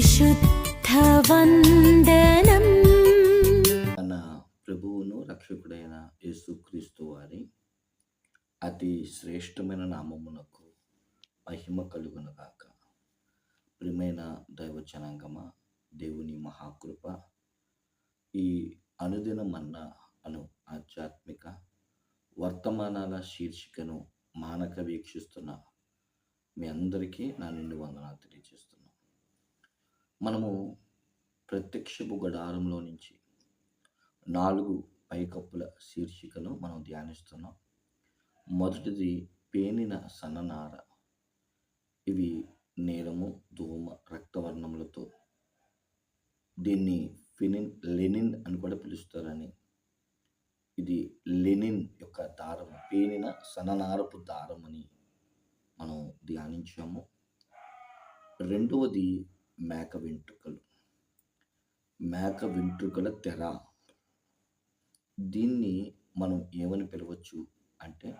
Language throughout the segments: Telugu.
పరిశుద్ధవందనం. మన ప్రభువును రక్షకుడైన యేసుక్రీస్తు వారి అతి శ్రేష్టమైన నామమునకు మహిమ కలుగునగాక. ప్రియమైన దైవ జనాంగమ దేవుని మహాకృప. ఈ అనుదినమన్న అను ఆధ్యాత్మిక వర్తమానాల శీర్షికను మానక వీక్షిస్తున్న మీ అందరికీ నా నిండు వందనాలు తెలియజేస్తున్నాను. మనము ప్రత్యక్షపు గడారంలో నుంచి నాలుగు పైకప్పుల శీర్షికను మనం ధ్యానిస్తున్నాం. మొదటిది పేనిన సన్ననార. ఇవి నీలము ధూమ రక్తవర్ణములతో దీన్ని ఫినిన్ లెనిన్ అని కూడా పిలుస్తారని. ఇది లెనిన్ యొక్క దారం పేనిన సననారపు దారం అని మనం ధ్యానించాము. రెండవది మేక వెంట్రుకలు మేక వెంట్రుకల తెర. దీన్ని మనం ఏమని పిలవచ్చు అంటే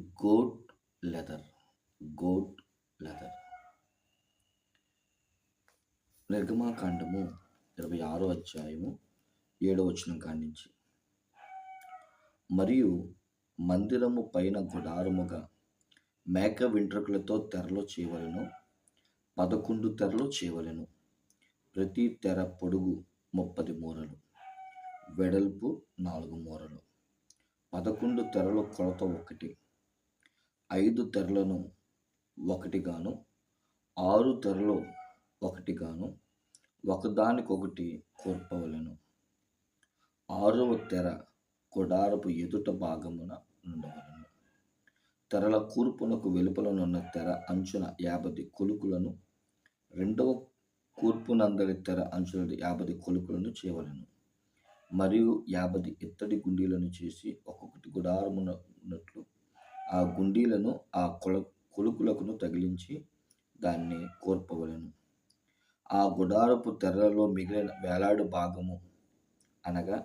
గోట్ లెదర్. Goat leather. నిర్గమాకాండము ఇరవై ఆరో అధ్యాయము ఏడో వచనం నుంచి మరియు మందిరము పైన గుడారముగా మేక వెంట్రుకలతో తెరలో చేయవలను. పదకొండు తెరలు చేయవలెను ప్రతి తెర పొడుగు ముప్పది మూరలు వెడల్పు నాలుగు మూరలు. పదకొండు తెరల కొలత ఒకటి ఐదు తెరలను ఒకటిగాను ఆరు తెరలు ఒకటిగాను ఒకదానికొకటి కోర్పవలను ఆరవ తెర కొడారపు ఎదుట భాగమున ఉండవలెను. తెరల కూర్పునకు వెలుపలనున్న తెర అంచున యాభై కొలుకులను రెండవ కూర్పునందరి తెర అంచులను యాభై కొలుకులను చేయవలెను. మరియు యాభై ఇత్తడి గుండీలను చేసి ఒక్కొక్కటి గుడారమున ఉన్నట్లు ఆ గుండీలను ఆ కొల కొలుకులకును తగిలించి దాన్ని కోర్పవలను. ఆ గుడారపు తెరలలో మిగిలిన వేలాడు భాగము అనగా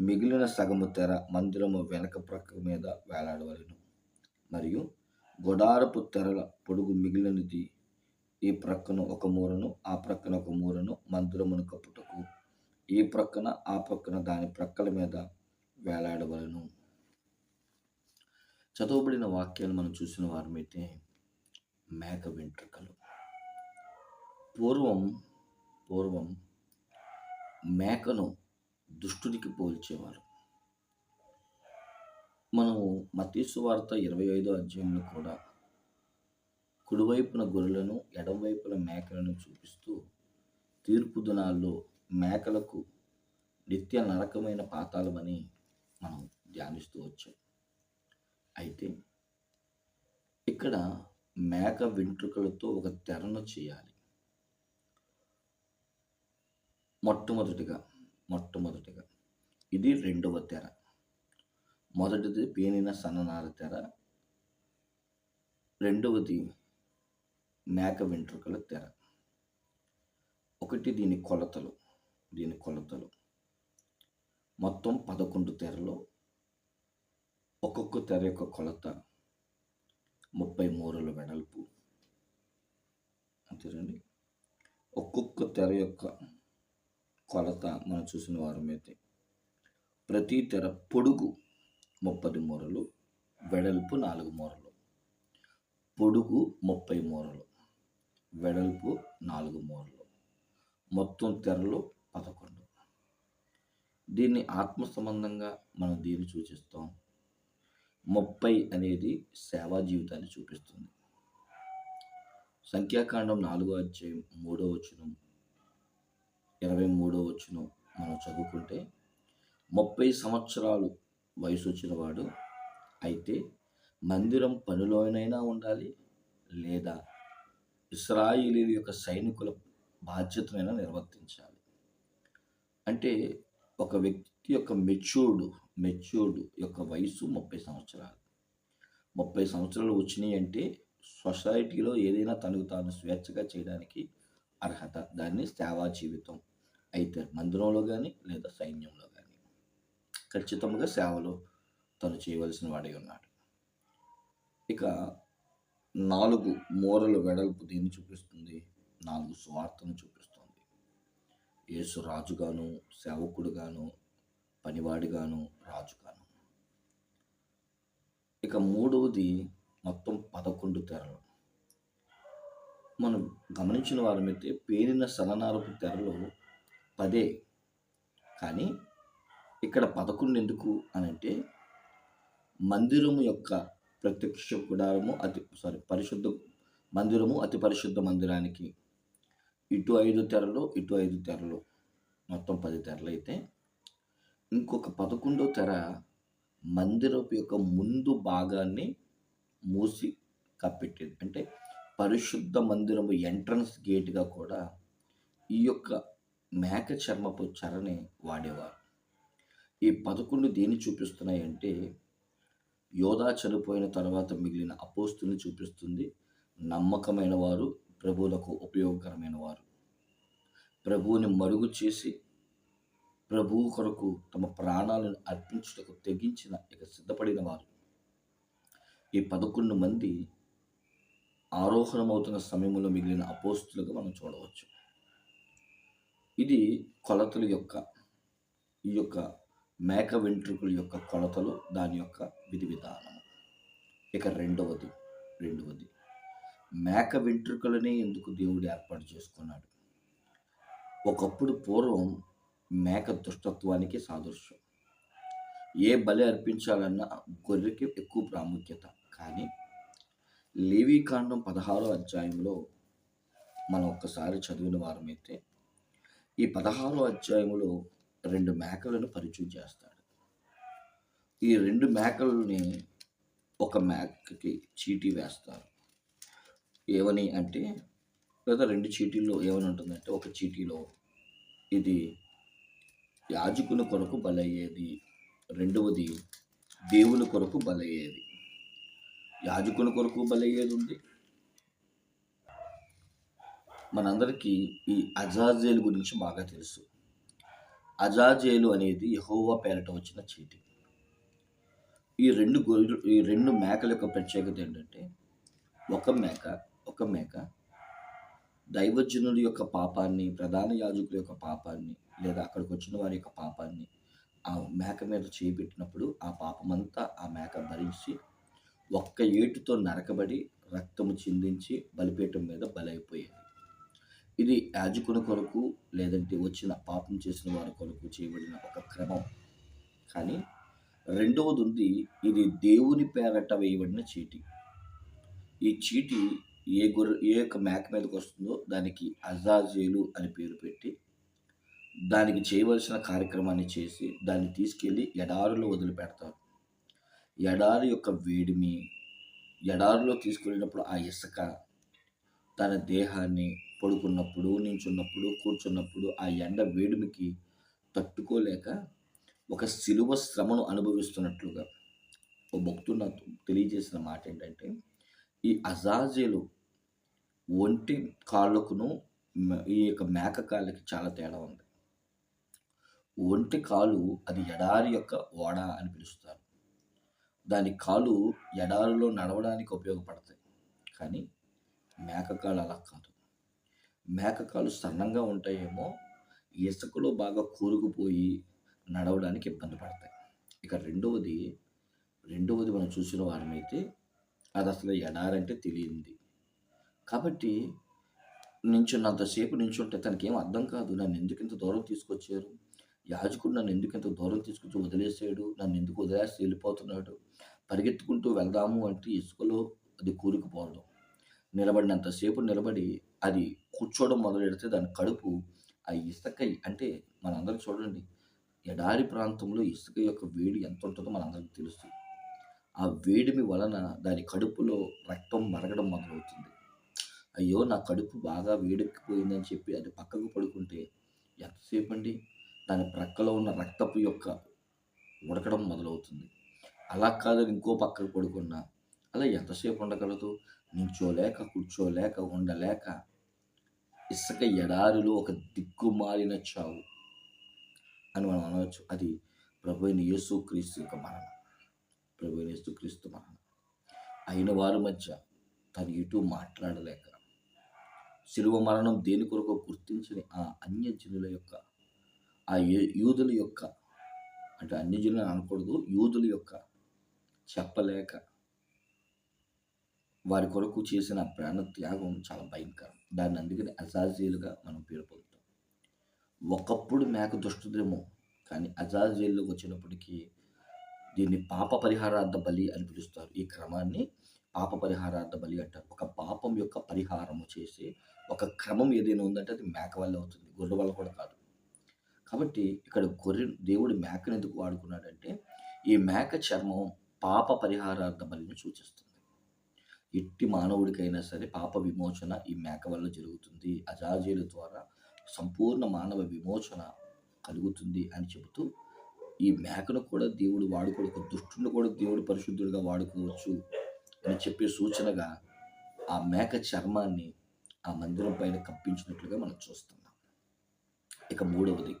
మిగిలిన సగము తెర మందిరము వెనక ప్రక్క మీద వేలాడవలెను. మరియు గుడారపు తెరల పొడుగు మిగిలినది ఈ ప్రక్కన ఒక మూరను ఆ ప్రక్కన ఒక మూరను మందిరమును కప్పుటకు. ఈ ప్రక్కన ఆ ప్రక్కన దాని ప్రక్కల మీద వేలాడవలను. చదవబడిన వాక్యాలు మనం చూసిన వారమైతే మేక వెంట్రుకలు. పూర్వం పూర్వం మేకను దుష్టునికి పోల్చేవారు. మనము మతీసు వార్త ఇరవై ఐదో అధ్యాయంలో కూడా కుడివైపున గొర్రెలను ఎడమవైపున మేకలను చూపిస్తూ తీర్పు దినాల్లో మేకలకు నిత్య నరకమైన పాతాలమని మనం ధ్యానిస్తూ వచ్చాం. అయితే ఇక్కడ మేక వెంట్రుకలతో ఒక తెరను చేయాలి. మొట్టమొదటిగా మొట్టమొదటిగా ఇది రెండవ తెర. మొదటిది పేనిన సన్ననార తెర. రెండవది మేక వెంట్రుకల తెర. ఒకటి దీని కొలతలు దీని కొలతలు. మొత్తం పదకొండు తెరలు. ఒక్కొక్క తెర యొక్క కొలత ముప్పై మూరల వెడల్పు. అంతేనండి. ఒక్కొక్క తెర యొక్క కొలత మనం చూసిన వారమైతే ప్రతి తెర పొడుగు ముప్పది మూరలు వెడల్పు నాలుగు మూరలు. పొడుగు ముప్పై మూరలు. వెడల్పు నాలుగు మూరలు మొత్తం తెరలు పదకొండు. దీన్ని ఆత్మ సంబంధంగా మనం దీన్ని సూచిస్తాం? ముప్పై అనేది సేవా జీవితాన్ని చూపిస్తుంది. సంఖ్యాకాండం నాలుగో అధ్యాయం మూడో వచనం ఇరవై మూడో వచనం మనం చదువుకుంటే ముప్పై సంవత్సరాలు వయసు వచ్చిన వాడు అయితే మందిరం పనిలోనైనా ఉండాలి లేదా ఇస్రాయిలీల యొక్క సైనికుల బాధ్యతనైనా నిర్వర్తించాలి. అంటే ఒక వ్యక్తి యొక్క మెచ్యూర్డ్ మెచ్యూర్డ్ యొక్క వయసు ముప్పై సంవత్సరాలు. ముప్పై సంవత్సరాలు వచ్చినాయి అంటే సొసైటీలో ఏదైనా తనకు తాను స్వేచ్ఛగా చేయడానికి అర్హత దాన్ని సేవా జీవితం అయితే మందిరంలో కానీ లేదా సైన్యంలో కానీ ఖచ్చితంగా సేవలో తను చేయవలసిన వాడై ఉన్నాడు. ఇక నాలుగు మూరలు వెడల్పు దీన్ని చూపిస్తుంది. నాలుగు స్వార్థను చూపిస్తుంది. యేసు రాజుగాను సేవకుడుగాను పనివాడిగాను రాజుగాను. ఇక మూడవది మొత్తం పదకొండు తెరలు. మనం గమనించిన వారమైతే పేరిన సలనారపు తెరలు పదే. కానీ ఇక్కడ పదకొండు ఎందుకు అని అంటే మందిరము యొక్క ప్రత్యక్ష గుడారము అతి సారీ పరిశుద్ధ మందిరము అతి పరిశుద్ధ మందిరానికి ఇటు ఐదు తెరలు ఇటు ఐదు తెరలు మొత్తం పది తెరలు అయితే. ఇంకొక పదకొండో తెర మందిరపు యొక్క ముందు భాగాన్ని మూసి కప్పెట్టేది. అంటే పరిశుద్ధ మందిరము ఎంట్రన్స్ గేట్గా కూడా ఈ యొక్క మేక చర్మపు చెరని వాడేవారు. ఈ పదకొండు దేన్ని చూపిస్తున్నాయి అంటే యోధా చనిపోయిన తర్వాత మిగిలిన అపోస్తుని చూపిస్తుంది. నమ్మకమైన వారు ప్రభువులకు ఉపయోగకరమైన వారు. ప్రభువుని మరుగు చేసి ప్రభువు కొరకు తమ ప్రాణాలను అర్పించుటకు తెగించిన ఇక సిద్ధపడిన వారు. ఈ పదకొండు మంది ఆరోహణమవుతున్న సమయంలో మిగిలిన అపోస్తులుగా మనం చూడవచ్చు. ఇది కొలతల యొక్క ఈ యొక్క మేక వెంట్రుకల యొక్క కొలతలు దాని యొక్క విధి విధానం ఇక రెండవది రెండవది. మేక వెంట్రుకలనే ఎందుకు దేవుడు ఏర్పాటు చేసుకున్నాడు? ఒకప్పుడు పూర్వం మేక దుష్టత్వానికి సాదృశ్యం. ఏ బలి అర్పించాలన్నా గొర్రెకి ఎక్కువ ప్రాముఖ్యత. కానీ లేవీకాండం పదహారో అధ్యాయంలో మనం ఒక్కసారి చదివిన వారమైతే ఈ పదహారో అధ్యాయంలో రెండు మేకలను పరిచయం చేస్తాడు. ఈ రెండు మేకలని ఒక మేకకి చీటీ వేస్తారు. ఏమని అంటే లేదా రెండు చీటీల్లో ఏమని ఉంటుందంటే ఒక చీటీలో ఇది యాజకుని కొరకు బలయ్యేది రెండవది దేవుని కొరకు బలయ్యేది. యాజకుని కొరకు బలయ్యేది ఉంది. మనందరికీ ఈ అజాజేల్ గురించి బాగా తెలుసు. అజాజేలు అనేది యహోవా పేరట వచ్చిన చీటి. ఈ రెండు గొర్రెలు ఈ రెండు మేకల యొక్క ప్రత్యేకత ఏంటంటే ఒక మేక ఒక మేక దైవజనుడి యొక్క పాపాన్ని ప్రధాన యాజకుల యొక్క పాపాన్ని లేదా అక్కడికి వచ్చిన వారి యొక్క పాపాన్ని ఆ మేక మీద చేపెట్టినప్పుడు ఆ పాపమంతా ఆ మేక భరించి ఒక్క ఏటుతో నరకబడి రక్తము చిందించి బలిపీఠం మీద బలైపోయేది. ఇది యాజకుల కొరకు లేదంటే వచ్చిన పాపం చేసిన వారి కొరకు చేయబడిన ఒక క్రమం. కానీ రెండవది ఉంది ఇది దేవుని పేరట వేయబడిన చీటి. ఈ చీటి ఏ గొర్రె ఏ యొక్క మేక మీదకి వస్తుందో దానికి అజాజేలు అని పేరు పెట్టి దానికి చేయవలసిన కార్యక్రమాన్ని చేసి దాన్ని తీసుకెళ్ళి ఎడారిలో వదిలిపెడతారు. ఎడారి యొక్క వేడిమి ఎడారిలో తీసుకెళ్ళినప్పుడు ఆ ఇసుక తన దేహాన్ని పడుకున్నప్పుడు నించున్నప్పుడు కూర్చున్నప్పుడు ఆ ఎండ వేడిమికి తట్టుకోలేక ఒక సిలువ శ్రమను అనుభవిస్తున్నట్లుగా ఓ భక్తుడు నాకు తెలియజేసిన మాట ఏంటంటే ఈ అజాజేలు ఒంటి కాళ్ళకును ఈ యొక్క మేక కాళ్ళకి చాలా తేడా ఉంది. ఒంటి కాలు అది ఎడారి యొక్క ఓడ అని పిలుస్తారు. దాని కాలు ఎడారిలో నడవడానికి ఉపయోగపడతాయి. కానీ మేకకాలు అలా కాదు. మేకకాలు సన్నంగా ఉంటాయేమో ఇసుకలో బాగా కూరుకుపోయి నడవడానికి ఇబ్బంది పడతాయి. ఇక రెండవది రెండవది మనం చూసిన వారమైతే అది అసలు ఎడారంటే తెలియంది. కాబట్టి నించున్నంతసేపు నించుంటే తనకి ఏం అర్థం కాదు. నన్ను ఎందుకు ఇంత దూరం తీసుకొచ్చారు? యాజకుడు నన్ను ఎందుకు ఇంత దూరం తీసుకొచ్చి వదిలేసాడు నన్ను ఎందుకు వదిలేసి వెళ్ళిపోతున్నాడు? పరిగెత్తుకుంటూ వెళ్దాము అంటే ఇసుకలో అది కూరుకుపోవడం. నిలబడినంతసేపు నిలబడి అది కూర్చోవడం మొదలెడితే దాని కడుపు ఆ ఇసుక అంటే మనందరికి చూడండి ఎడారి ప్రాంతంలో ఇసుక యొక్క వేడి ఎంత ఉంటుందో మనందరికీ తెలుసు ఆ వేడిమి వలన దాని కడుపులో రక్తం మరగడం మొదలవుతుంది. అయ్యో నా కడుపు బాగా వేడెక్కిపోయిందని చెప్పి అది పక్కకు పడుకుంటే ఎంతసేపు అండి దాని ప్రక్కలో ఉన్న రక్తపు యొక్క ఉడకడం మొదలవుతుంది. అలా కాదని ఇంకో పక్కకు పడుకున్నా అలా ఎంతసేపు ఉండగలదు? నించోలేక కూర్చోలేక ఉండలేక ఇసుక ఎడారిలో ఒక దిక్కుమాలిన చావు అని మనం అనవచ్చు. అది ప్రభు యేసు క్రీస్తు యొక్క మరణం. ప్రభు యేసు క్రీస్తు మరణం. అయిన వారి మధ్య తను ఇటు మాట్లాడలేక శిలువ మరణం దేని కొరకు గుర్తించని ఆ అన్యజనుల యొక్క ఆ యూదుల యొక్క అంటే అన్యజనులు అనకూడదు యూదుల యొక్క చెప్పలేక వారి కొరకు చేసిన ప్రాణ త్యాగం చాలా భయంకరం. దాన్ని అందుకని అజాజీలుగా మనం పేరు పొందుతాం. ఒకప్పుడు మేక దుష్టదేమో కానీ అజాజీల్లోకి వచ్చినప్పటికీ దీన్ని పాప పరిహారార్థ బలి అని పిలుస్తారు. ఈ క్రమాన్ని పాప పరిహారార్థ బలి అంటారు. ఒక పాపం యొక్క పరిహారము చేసి ఒక క్రమం ఏదైనా ఉందంటే అది మేక వల్ల అవుతుంది గొర్రె వల్ల కూడా కాదు. కాబట్టి ఇక్కడ గొర్రె దేవుడు మేకను ఎందుకు వాడుకున్నాడంటే ఈ మేక చర్మం పాప పరిహారార్థ బలిని సూచిస్తుంది. ఎట్టి మానవుడికైనా సరే పాప విమోచన ఈ మేక వల్ల జరుగుతుంది. అజాజీల ద్వారా సంపూర్ణ మానవ విమోచన కలుగుతుంది అని చెబుతూ ఈ మేకను కూడా దేవుడు వాడుకోవచ్చు దుష్టుని కూడా దేవుడు పరిశుద్ధుడిగా వాడుకోవచ్చు అని చెప్పే సూచనగా ఆ మేక చర్మాన్ని ఆ మందిరం పైన కప్పించినట్లుగా మనం చూస్తున్నాం. ఇక మూడవది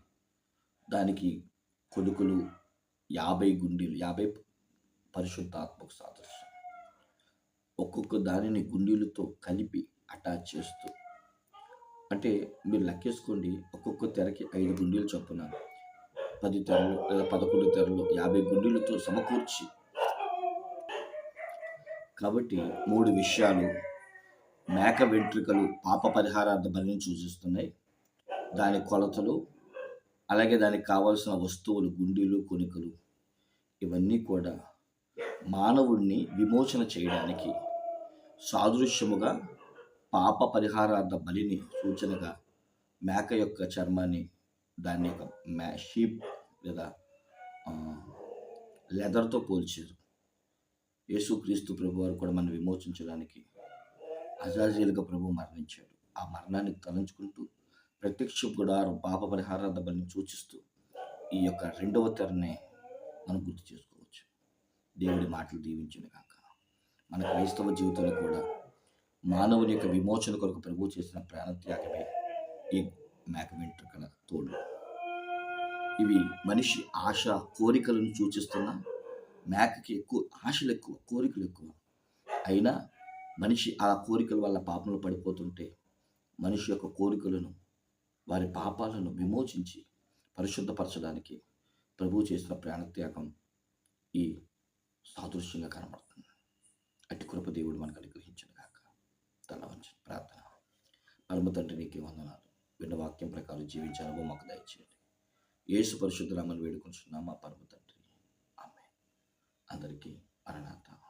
దానికి కొడుకులు యాభై గుండీలు యాభై పరిశుద్ధాత్మక సాదృశ్యం. ఒక్కొక్క దానిని గుండీలతో కలిపి అటాచ్ చేస్తూ. అంటే మీరు లెక్కేసుకోండి ఒక్కొక్క తెరకి ఐదు గుండీలు చొప్పున. పది తెరలు లేదా పదకొండు తెరలు యాభై గుండీలతో సమకూర్చి. కాబట్టి మూడు విషయాలు మేక వెంట్రుకలు పాప పరిహారార్థ బలిని సూచిస్తున్నాయి. దాని కొలతలు అలాగే దానికి కావాల్సిన వస్తువులు గుండీలు కొనుకలు ఇవన్నీ కూడా మానవుణ్ణి విమోచన చేయడానికి సాదృశ్యముగా పాప పరిహారార్థ బలిని సూచనగా మేక యొక్క చర్మాన్ని దాని యొక్క మ్యా షీప్ లేదా లెదర్తో పోల్చారు. యేసుక్రీస్తు ప్రభు వారు కూడా మనం విమోచించడానికి అజాజీలుగా ప్రభు మరణించాడు. ఆ మరణాన్ని తలంచుకుంటూ ప్రత్యక్ష గుడారం పాప పరిహారార్థ బలిని సూచిస్తూ ఈ యొక్క రెండవ తెరనే మనం గుర్తు చేసుకోవచ్చు. దేవుడి మాటలు దీవించిన కానీ మన క్రైస్తవ జీవితంలో కూడా మానవుని యొక్క విమోచన కొరకు ప్రభు చేసిన ప్రాణత్యాగమే ఈ మేక కల తోడు. ఇవి మనిషి ఆశ కోరికలను సూచిస్తున్న మేకకి ఎక్కువ ఆశలు ఎక్కువ కోరికలు ఎక్కువ. అయినా మనిషి ఆ కోరికల వల్ల పాపంలో పడిపోతుంటే మనిషి యొక్క కోరికలను వారి పాపాలను విమోచించి పరిశుద్ధపరచడానికి ప్రభు చేసిన ప్రాణత్యాగం ఈ సాదృశ్యంగా కనబడుతుంది. కృప దేవుడు మనకు అనుగ్రహించను కాక తల వంచి ప్రార్థన. పరమ తండ్రి నీకే వందనాలు. విన్న వాక్యం ప్రకారం జీవించే అనుభవం మాకు దయచేయండి. యేసు పరిశుద్ధరామని వేడుకుంటున్నాం మా పరమ తండ్రి. ఆమె అందరికీ మరణాత